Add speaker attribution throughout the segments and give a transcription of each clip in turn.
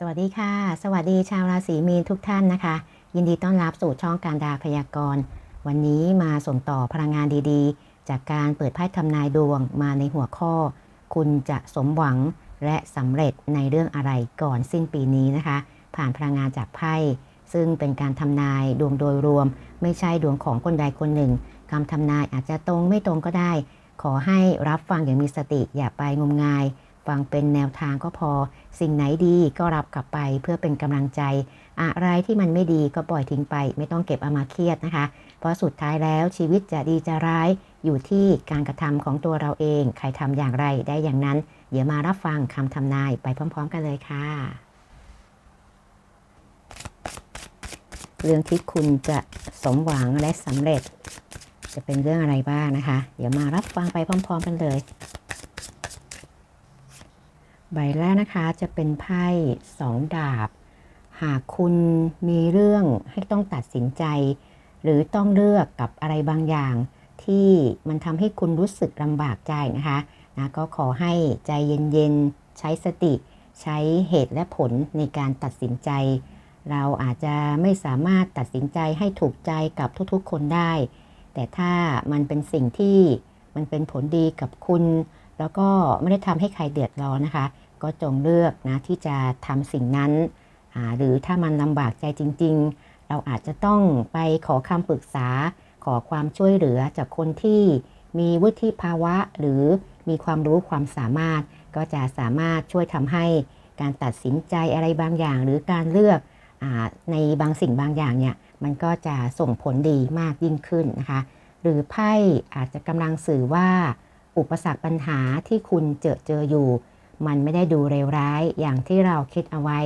Speaker 1: สวัสดีค่ะ สวัสดีชาวราศีมีนทุกท่านนะคะ ยินดีต้อนรับสู่ช่องการดาพยากรณ์ วันนี้มาส่งต่อพลังงานดีๆ จากการเปิดไพ่ทำนายดวงมาในหัวข้อ คุณจะสมหวังและสำเร็จในเรื่องอะไรก่อนสิ้นปีนี้นะคะ ผ่านพลังงานจากไพ่ซึ่งเป็นการทำนายดวงโดยรวม ไม่ใช่ดวงของคนใดคนหนึ่งคำทำนายอาจจะตรงไม่ตรงก็ได้ ขอให้รับฟังอย่างมีสติอย่าไปงมงาย ฟังเป็นแนวทางก็พอ สิ่งไหนดีก็รับกลับไปเพื่อเป็นกำลังใจ อะไรที่มันไม่ดีก็ปล่อยทิ้งไป ไม่ต้องเก็บเอามาเครียดนะคะ เพราะสุดท้ายแล้วชีวิตจะดีจะร้ายอยู่ที่การกระทำของตัวเราเอง ใครทำอย่างไรได้อย่างนั้น เดี๋ยวมารับฟังคำทำนายไปพร้อม ๆ กันเลยค่ะ เรื่องที่คุณจะสมหวังและสำเร็จ จะเป็นเรื่องอะไรบ้างนะคะ เดี๋ยวมารับฟังไปพร้อม ๆ กันเลย ใบแรกนะคะจะเป็นไพ่สองดาบ หากคุณมีเรื่องให้ต้องตัดสินใจ หรือต้องเลือกกับอะไรบางอย่าง ที่มันทำให้คุณรู้สึกลำบากใจนะคะนะก็ขอให้ใจเย็นๆ ใช้สติ ใช้เหตุและผลในการตัดสินใจ เราอาจจะไม่สามารถตัดสินใจให้ถูกใจกับทุกๆ คนได้ แต่ถ้ามันเป็นสิ่งที่มันเป็นผลดีกับคุณ แล้วก็ไม่ได้ทำให้ใครเดือดร้อนนะคะ ก็จงเลือกนะที่จะทำสิ่งนั้น หรือถ้ามันลำบากใจจริง ๆ เราอาจจะต้องไปขอคำปรึกษา ขอความช่วยเหลือจากคนที่มีวุฒิภาวะหรือมีความรู้ความสามารถ ก็จะสามารถช่วยทำให้การตัดสินใจอะไรบางอย่าง หรือการเลือกอในบางสิ่งบางอย่างเนี่ยมันก็จะส่งผลดีมากยิ่งขึ้นนะคะ หรือไพ่อาจจะกำลังสื่อว่า อุปสรรคปัญหาที่คุณเจอเจออยู่ มันไม่ได้ดูเลวร้ายอย่างที่เราคิดเอาไว้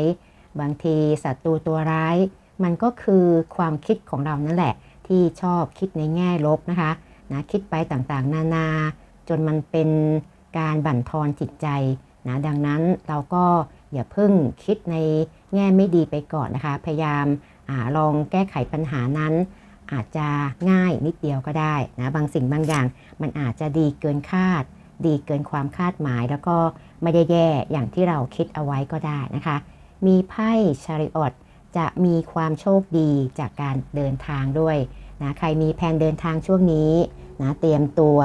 Speaker 1: บางทีศัตรูตัวร้าย มันก็คือความคิดของเรานั่นแหละ ที่ชอบคิดในแง่ลบนะคะนะคิดไปต่างๆ นานา จนมันเป็นการบั่นทอนจิตใจนะดังนั้นเราก็อย่าเพิ่งคิดในแง่ไม่ดีไปก่อนนะคะ พยายามอาลองแก้ไขปัญหานั้น อาจจะง่ายนิดเดียวก็ได้นะบางสิ่งบางอย่างมันอาจจะดีเกินคาด ดีเกินความคาดหมาย แล้วก็ไม่ได้แย่อย่างที่เราคิดเอาไว้ก็ได้นะคะ มีไพ่ชาริออตจะมีความโชคดีจากการเดินทางด้วยนะใครมีแผนเดินทางช่วงนี้นะเตรียมตัว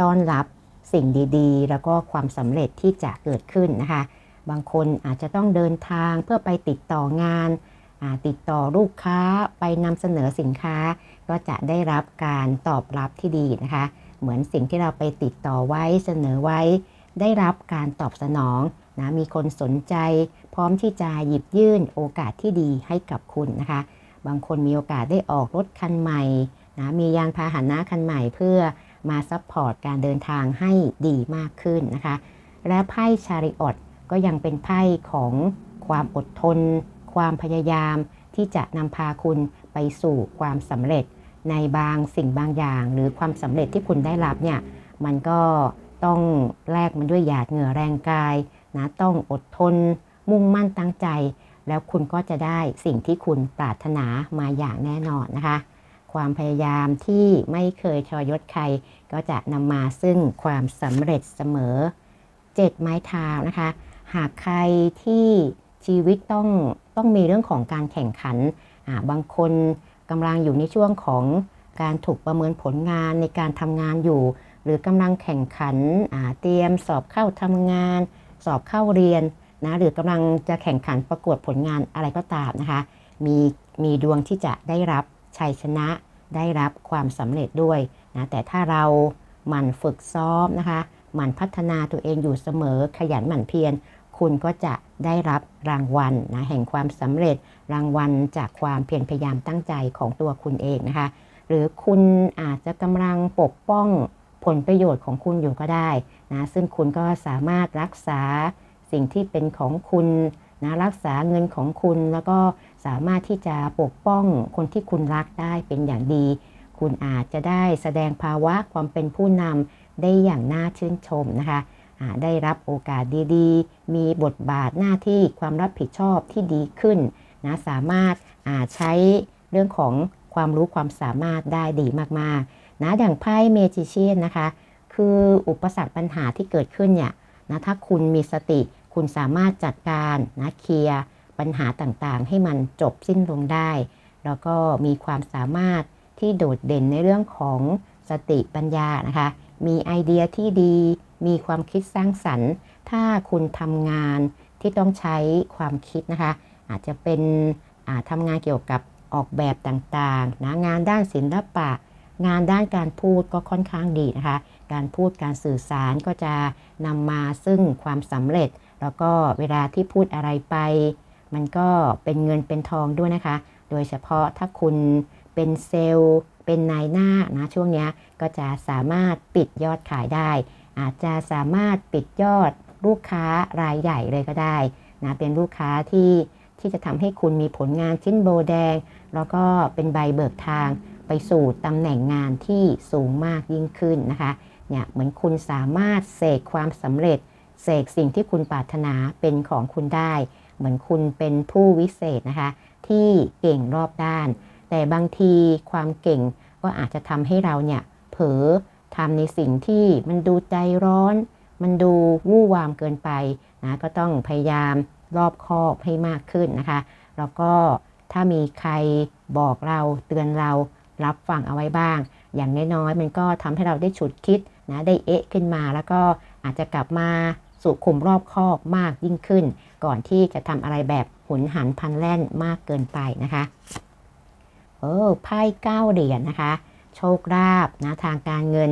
Speaker 1: ต้อนรับสิ่งดีๆ แล้วก็ความสำเร็จที่จะเกิดขึ้นนะคะ บางคนอาจจะต้องเดินทางเพื่อไปติดต่องาน ติดต่อลูกค้าไปนำเสนอสินค้า ก็จะได้รับการตอบรับที่ดีนะคะ เหมือนสิ่งที่เราไปติดต่อไว้เสนอไว้ ได้รับการตอบสนองนะมีคนสนใจ พร้อมที่จะหยิบยื่นโอกาสที่ดีให้กับคุณนะคะ บางคนมีโอกาสได้ออกรถคันใหม่นะมียานพาหนะคันใหม่เพื่อมาซัพพอร์ตการเดินทางให้ดีมากขึ้นนะคะ และไพ่ชาริออตก็ยังเป็นไพ่ของความอดทน ความพยายามที่จะนำพาคุณไปสู่ความสำเร็จในบางสิ่งบางอย่าง หรือความสำเร็จที่คุณได้รับเนี่ยมันก็ต้องแลกมันด้วยหยาดเหงื่อแรงกายนะต้องอดทน มุ่งมั่นตั้งใจ แล้วคุณก็จะได้สิ่งที่คุณปรารถนามาอย่างแน่นอนนะคะ ความพยายามที่ไม่เคยทรยศใคร ก็จะนำมาซึ่งความสำเร็จเสมอเจ็ดไม้เท้านะคะ หากใครที่ ชีวิตต้องต้องมีเรื่องของการแข่งขัน บางคนกำลังอยู่ในช่วงของการถูกประเมินผลงานในการทำงานอยู่ หรือกำลังแข่งขันเตรียมสอบเข้าทำงาน สอบเข้าเรียนนะหรือกำลังจะแข่งขันประกวดผลงานอะไรก็ตามนะคะมีมีดวงที่จะได้รับชัยชนะได้รับความสำเร็จด้วยนะแต่ถ้าเราหมั่นฝึกซ้อมนะคะหมั่นพัฒนาตัวเองอยู่เสมอขยันหมั่นเพียร คุณก็จะได้รับรางวัลนะแห่งความสำเร็จรางวัลจากความเพียรพยายามตั้งใจของตัวคุณเองนะคะ หรือคุณอาจจะกำลังปกป้องผลประโยชน์ของคุณอยู่ก็ได้นะซึ่งคุณก็สามารถรักษาสิ่งที่เป็นของคุณนะรักษาเงินของคุณแล้วก็สามารถที่จะปกป้องคนที่คุณรักได้เป็นอย่างดี คุณอาจจะได้แสดงภาวะความเป็นผู้นำได้อย่างน่าชื่นชมนะคะ ได้รับโอกาสดีๆ มีบทบาทหน้าที่ความรับผิดชอบที่ดีขึ้นนะสามารถาใช้เรื่องของความรู้ความสามารถได้ดีมากๆนะอย่างไพ่เมจิเชียนนะคะ คืออุปสรรคปัญหาที่เกิดขึ้นเนี่ยนะถ้าคุณมีสติคุณสามารถจัดการนะเคลียร์ปัญหาต่างๆ ให้มันจบสิ้นลงได้ แล้วก็มีความสามารถที่โดดเด่นในเรื่องของสติปัญญานะคะ มีไอเดียที่ดี มีความคิดสร้างสรรค์ ถ้าคุณทำงานที่ต้องใช้ความคิดนะคะ อาจจะเป็นทำงานเกี่ยวกับออกแบบต่างๆนะงานด้านศิลปะ งานด้านการพูดก็ค่อนข้างดีนะคะ การพูดการสื่อสารก็จะนำมาซึ่งความสำเร็จ แล้วก็เวลาที่พูดอะไรไป มันก็เป็นเงินเป็นทองด้วยนะคะ โดยเฉพาะถ้าคุณเป็นเซลล์ เป็นนายหน้านะช่วงนี้ก็จะสามารถปิดยอดขายได้ อาจจะสามารถปิดยอดลูกค้ารายใหญ่เลยก็ได้นะเป็นลูกค้าที่ที่จะทำให้คุณมีผลงานชิ้นโบแดง แล้วก็เป็นใบเบิกทางไปสู่ตำแหน่งงานที่สูงมากยิ่งขึ้นนะคะเนี่ยเหมือนคุณสามารถเสกความสำเร็จ เสกสิ่งที่คุณปรารถนาเป็นของคุณได้ เหมือนคุณเป็นผู้วิเศษนะคะ ที่เก่งรอบด้าน แต่บางทีความเก่งก็อาจจะทำให้เราเนี่ยเผลอ ทำในสิ่งที่มันดูใจร้อน มันดูวู่วามเกินไปนะก็ต้องพยายามรอบคอบให้มากขึ้นนะคะ แล้วก็ถ้ามีใครบอกเราเตือนเรารับฟังเอาไว้บ้าง อย่างน้อยๆมันก็ทำให้เราได้ฉุดคิดนะได้เอ๊ะขึ้นมา แล้วก็อาจจะกลับมาสุขุมรอบคอบมากยิ่งขึ้น ก่อนที่จะทำอะไรแบบหุนหันพันแล่นมากเกินไปนะคะ เออไพ่เก้าเหรียญนะคะ โชคลาภนะทางการเงิน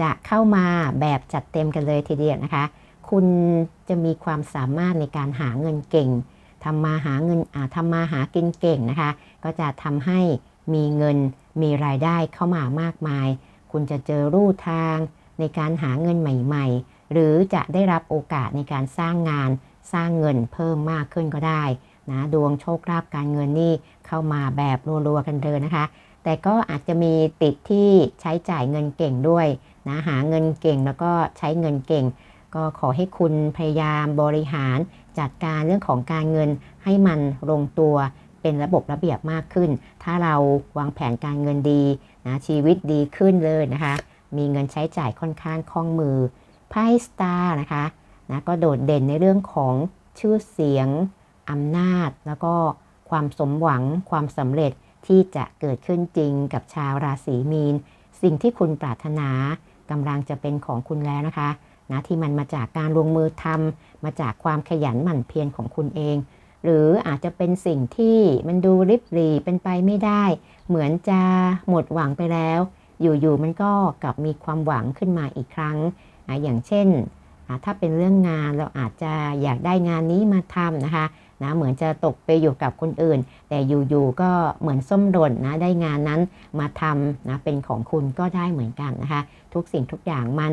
Speaker 1: จะเข้ามาแบบจัดเต็มกันเลยทีเดียวนะคะ คุณจะมีความสามารถในการหาเงินเก่งทำมาหาเงินทำมาหากินเก่งนะคะ ก็จะทำให้มีเงินมีรายได้เข้ามามากมาย คุณจะเจอรูทางในการหาเงินใหม่ๆ หรือจะได้รับโอกาสในการสร้างงานสร้างเงินเพิ่มมากขึ้นก็ได้ นะดวงโชคลาภการเงินนี่เข้ามาแบบรัวๆกันเลยนะคะ แต่ก็อาจจะมีติดที่ใช้จ่ายเงินเก่งด้วยนะหาเงินเก่งแล้วก็ใช้เงินเก่ง ก็ขอให้คุณพยายามบริหารจัดการเรื่องของการเงินให้มันลงตัวเป็นระบบระเบียบมากขึ้น ถ้าเราวางแผนการเงินดีนะชีวิตดีขึ้นเลยนะคะ มีเงินใช้จ่ายค่อนข้างคล่องมือไพ่สตาร์นะคะนะก็โดดเด่นในเรื่องของชื่อเสียง อำนาจ แล้วก็ความสมหวังความสำเร็จที่จะเกิดขึ้นจริงกับชาวราศีมีน สิ่งที่คุณปรารถนากำลังจะเป็นของคุณแล้วนะคะนะที่มันมาจากการลงมือทำมาจากความขยันหมั่นเพียรของคุณเอง หรืออาจจะเป็นสิ่งที่มันดูริบหรี่เป็นไปไม่ได้ เหมือนจะหมดหวังไปแล้ว อยู่ๆมันก็กลับมีความหวังขึ้นมาอีกครั้งนะอย่างเช่น ถ้าเป็นเรื่องงานเราอาจจะอยากได้งานนี้มาทำนะคะ นะเหมือนจะตกไปอยู่กับคนอื่น แต่อยู่ๆก็เหมือนส้มหล่นนะได้งานนั้นมาทำนะเป็นของคุณก็ได้เหมือนกันนะคะ ทุกสิ่งทุกอย่างมัน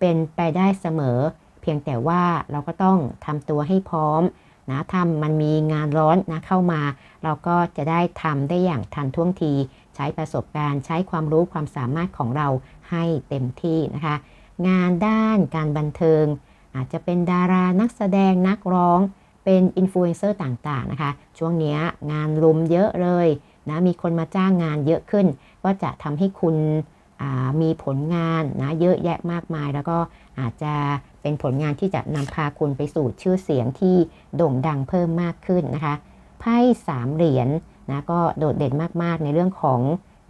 Speaker 1: เป็นไปได้เสมอ เพียงแต่ว่าเราก็ต้องทำตัวให้พร้อมนะทำมันมีงานร้อนนะเข้ามา เราก็จะได้ทำได้อย่างทันท่วงที ใช้ประสบการณ์ใช้ความรู้ความสามารถของเราให้เต็มที่นะคะ งานด้านการบันเทิง อาจจะเป็นดารานักแสดงนักร้อง เป็นอินฟลูเอนเซอร์ต่างๆนะคะ ช่วงนี้งานลุมเยอะเลยนะมีคนมาจ้างงานเยอะขึ้น ก็จะทำให้คุณมีผลงานนะเยอะแยะมากมาย แล้วก็อาจจะเป็นผลงานที่จะนำพาคุณไปสู่ชื่อเสียงที่โด่งดังเพิ่มมากขึ้นนะคะไพ่สามเหรียญนนะก็โดดเด่นมากๆ ในเรื่องของ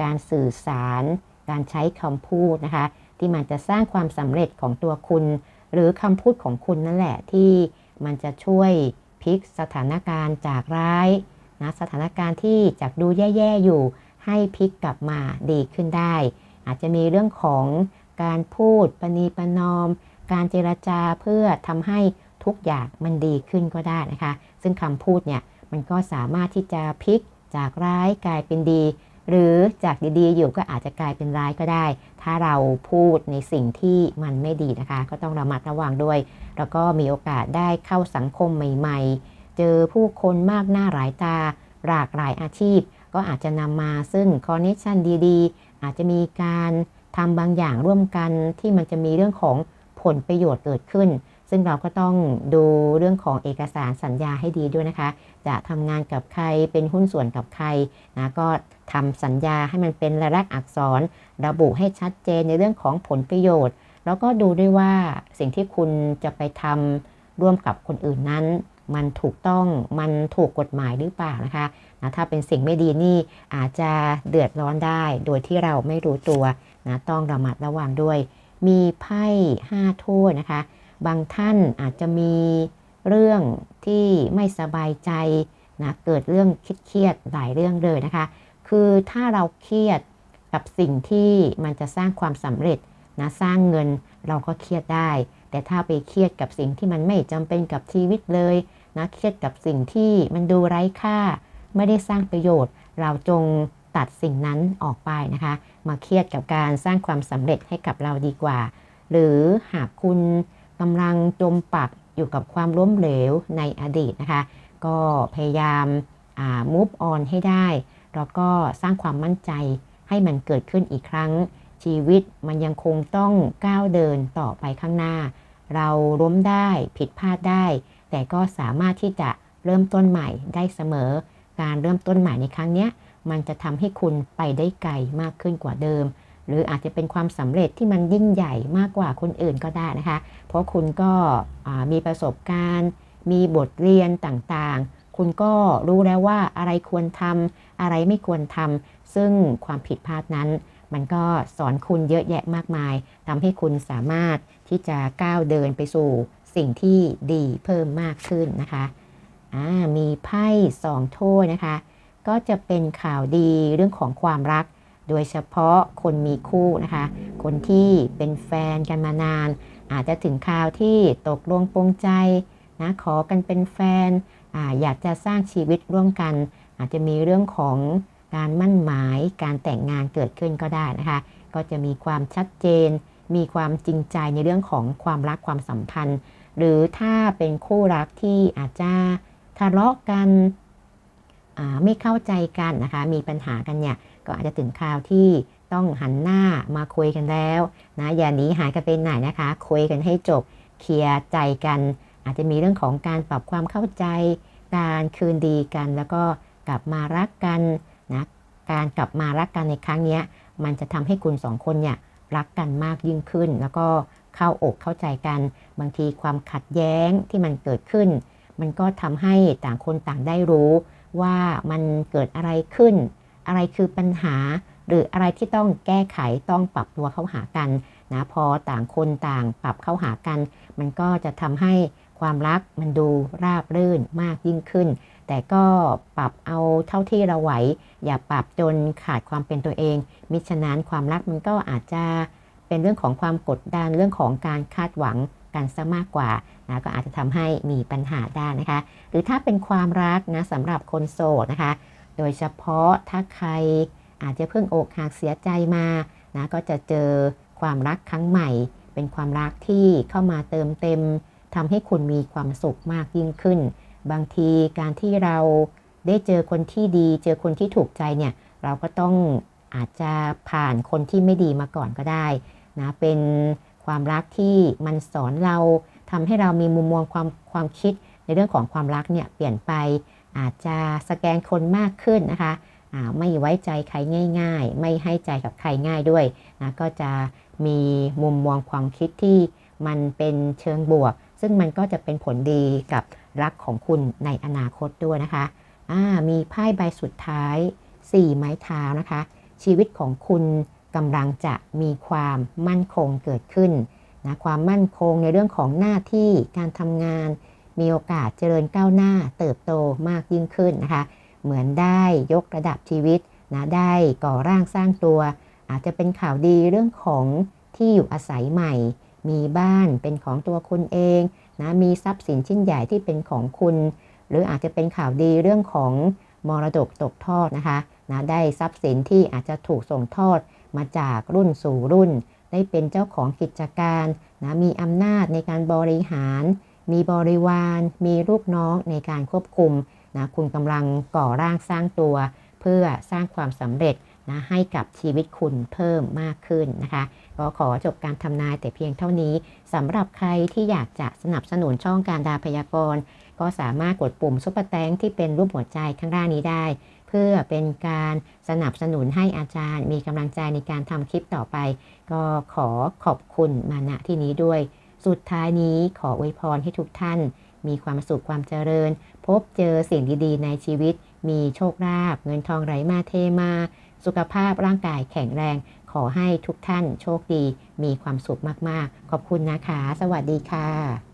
Speaker 1: การสื่อสาร การใช้คำพูดนะคะ ที่มันจะสร้างความสำเร็จของตัวคุณ หรือคำพูดของคุณนั่นแหละที่มันจะช่วย พลิกสถานการณ์จากร้ายนะสถานการณ์ที่จากดูแย่ๆอยู่ ให้พลิกกลับมาดีขึ้นได้ อาจจะมีเรื่องของการพูดปณีปนอม การเจรจาเพื่อทำให้ทุกอย่างมันดีขึ้นก็ได้นะคะ ซึ่งคำพูดเนี่ยมันก็สามารถที่จะพลิกจากร้ายกลายเป็นดี หรือจากดีๆอยู่ก็อาจจะกลายเป็นร้ายก็ได้ ถ้าเราพูดในสิ่งที่มันไม่ดีนะคะ ก็ต้องระมัดระวังด้วย แล้วก็มีโอกาสได้เข้าสังคมใหม่ ๆ เจอผู้คนมากหน้าหลายตา หลากหลายอาชีพ ก็อาจจะนำมาซึ่งคอนเนคชันดีๆ อาจจะมีการทำบางอย่างร่วมกันที่มันจะมีเรื่องของผลประโยชน์เกิดขึ้น ซึ่งเราก็ต้องดูเรื่องของเอกสารสัญญาให้ดีด้วยนะคะ จะทำงานกับใครเป็นหุ้นส่วนกับใครนะก็ทำสัญญาให้มันเป็นรายลักษณ์อักษร ระบุให้ชัดเจนในเรื่องของผลประโยชน์ แล้วก็ดูด้วยว่าสิ่งที่คุณจะไปทำร่วมกับคนอื่นนั้น มันถูกต้องมันถูกกฎหมายหรือเปล่านะคะนะถ้าเป็นสิ่งไม่ดีนี่อาจจะเดือดร้อนได้ โดยที่เราไม่รู้ตัวนะต้องระมัดระวังด้วย มีไพ่ห้าถ้วยนะคะ บางท่านอาจจะมีเรื่องที่ไม่สบายใจนะเกิดเรื่องคิดเครียดหลายเรื่องเลยนะคะ คือถ้าเราเครียดกับสิ่งที่มันจะสร้างความสำเร็จนะสร้างเงินเราก็เครียดได้ แต่ถ้าไปเครียดกับสิ่งที่มันไม่จำเป็นกับชีวิตเลยนะเครียดกับสิ่งที่มันดูไร้ค่า ไม่ได้สร้างประโยชน์ เราจงตัดสิ่งนั้นออกไปนะคะ มาเครียดกับการสร้างความสำเร็จให้กับเราดีกว่า หรือหากคุณ กำลังจมปักอยู่กับความล้มเหลวในอดีตนะคะ ก็พยายาม move on ให้ได้ แล้วก็สร้างความมั่นใจให้มันเกิดขึ้นอีกครั้ง ชีวิตมันยังคงต้องก้าวเดินต่อไปข้างหน้า เราล้มได้ผิดพลาดได้ แต่ก็สามารถที่จะเริ่มต้นใหม่ได้เสมอ การเริ่มต้นใหม่ในครั้งนี้มันจะทำให้คุณไปได้ไกลมากขึ้นกว่าเดิม หรืออาจจะเป็นความสำเร็จที่มันยิ่งใหญ่มากกว่าคนอื่นก็ได้นะคะ เพราะคุณก็มีประสบการณ์ มีบทเรียนต่างๆ คุณก็รู้แล้วว่าอะไรควรทำอะไรไม่ควรทำซึ่งความผิดพลาดนั้น มันก็สอนคุณเยอะแยะมากมายทำให้คุณสามารถที่จะก้าวเดินไปสู่สิ่งที่ดีเพิ่มมากขึ้นนะคะมีไพ่สองถ้วยนะคะ ก็จะเป็นข่าวดีเรื่องของความรัก โดยเฉพาะคนมีคู่นะคะ คนที่เป็นแฟนกันมานาน อาจจะถึงข่าวที่ตกลงปรงใจนะขอกันเป็นแฟนออยากจะสร้างชีวิตร่วมกัน อาจจะมีเรื่องของการมั่นหมายการแต่งงานเกิดขึ้นก็ได้นะคะ ก็จะมีความชัดเจน มีความจริงใจในเรื่องของความรักความสัมพันธ์ หรือถ้าเป็นคู่รักที่อาจจะทะเลาะกันไม่เข้าใจกันนะคะ มีปัญหากันเนี่ย ก็อาจจะถึงคราวที่ต้องหันหน้ามาคุยกันแล้วนะอย่าหนีหายกันไปไหนนะคะ คุยกันให้จบเคลียร์ใจกัน อาจจะมีเรื่องของการปรับความเข้าใจ การคืนดีกัน แล้วก็กลับมารักกันนะการกลับมารักกันในครั้งนี้มันจะทำให้คุณสองคนเนี่ยรักกันมากยิ่งขึ้น แล้วก็เข้าอกเข้าใจกัน บางทีความขัดแย้งที่มันเกิดขึ้น มันก็ทำให้ต่างคนต่างได้รู้ว่ามันเกิดอะไรขึ้น อะไรคือปัญหา หรืออะไรที่ต้องแก้ไขต้องปรับตัวเข้าหากันนะพอต่างคนต่างปรับเข้าหากัน มันก็จะทำให้ความรักมันดูราบรื่นมากยิ่งขึ้น แต่ก็ปรับเอาเท่าที่เราไหว อย่าปรับจนขาดความเป็นตัวเอง มิฉะนั้นความรักมันก็อาจจะเป็นเรื่องของความกดดันเรื่องของการคาดหวังกันซะมากกว่านะก็อาจจะทำให้มีปัญหาได้นะคะ หรือถ้าเป็นความรักนะสำหรับคนโสดนะคะ โดยเฉพาะถ้าใครอาจจะเพิ่งอกหักเสียใจมานะก็จะเจอความรักครั้งใหม่ เป็นความรักที่เข้ามาเติมเต็มทำให้คุณมีความสุขมากยิ่งขึ้น บางทีการที่เราได้เจอคนที่ดี เจอคนที่ถูกใจเนี่ยเราก็ต้องอาจจะผ่านคนที่ไม่ดีมาก่อนก็ได้นะเป็นความรักที่มันสอนเราทำให้เรามีมุมมองความความคิดในเรื่องของความรักเนี่ยเปลี่ยนไป อาจจะสแกนคนมากขึ้นนะคะไม่ไว้ใจใครง่าย ๆ ไม่ให้ใจกับใครง่ายด้วยนะก็จะมีมุมมองความคิดที่มันเป็นเชิงบวก ซึ่งมันก็จะเป็นผลดีกับรักของคุณในอนาคตด้วยนะคะมีไพ่ใบสุดท้าย 4 ไม้เท้านะคะ ชีวิตของคุณกำลังจะมีความมั่นคงเกิดขึ้นนะความมั่นคงในเรื่องของหน้าที่การทำงาน มีโอกาสเจริญก้าวหน้าเติบโตมากยิ่งขึ้นนะคะ เหมือนได้ยกระดับชีวิตนะได้ก่อร่างสร้างตัว อาจจะเป็นข่าวดีเรื่องของที่อยู่อาศัยใหม่ มีบ้านเป็นของตัวคุณเองนะมีทรัพย์สินชิ้นใหญ่ที่เป็นของคุณ หรืออาจจะเป็นข่าวดีเรื่องของมรดกตกทอดนะคะนะได้ทรัพย์สินที่อาจจะถูกส่งทอดมาจากรุ่นสู่รุ่น ได้เป็นเจ้าของกิจการนะมีอำนาจในการบริหาร มีบริวาร มีลูกน้องในการควบคุมนะคุณกำลังก่อร่างสร้างตัว เพื่อสร้างความสำเร็จนะให้กับชีวิตคุณเพิ่มมากขึ้นนะคะก็ขอจบการทำนายแต่เพียงเท่านี้สำหรับใครที่อยากจะสนับสนุนช่องการดาพยากรณ์ ก็สามารถกดปุ่มซุปเปอร์แตงที่เป็นรูปหัวใจข้างล่างนี้ได้ เพื่อเป็นการสนับสนุนให้อาจารย์ มีกำลังใจในการทำคลิปต่อไป ก็ขอขอบคุณมาณที่นี้ด้วย สุดท้ายนี้ขออวยพรให้ทุกท่าน มีความสุขความเจริญ พบเจอสิ่งดีๆ ในชีวิต มีโชคลาภเงินทองไหลมาเทมา สุขภาพร่างกายแข็งแรง ขอให้ทุกท่านโชคดี มีความสุขมากๆ ขอบคุณนะคะ สวัสดีค่ะ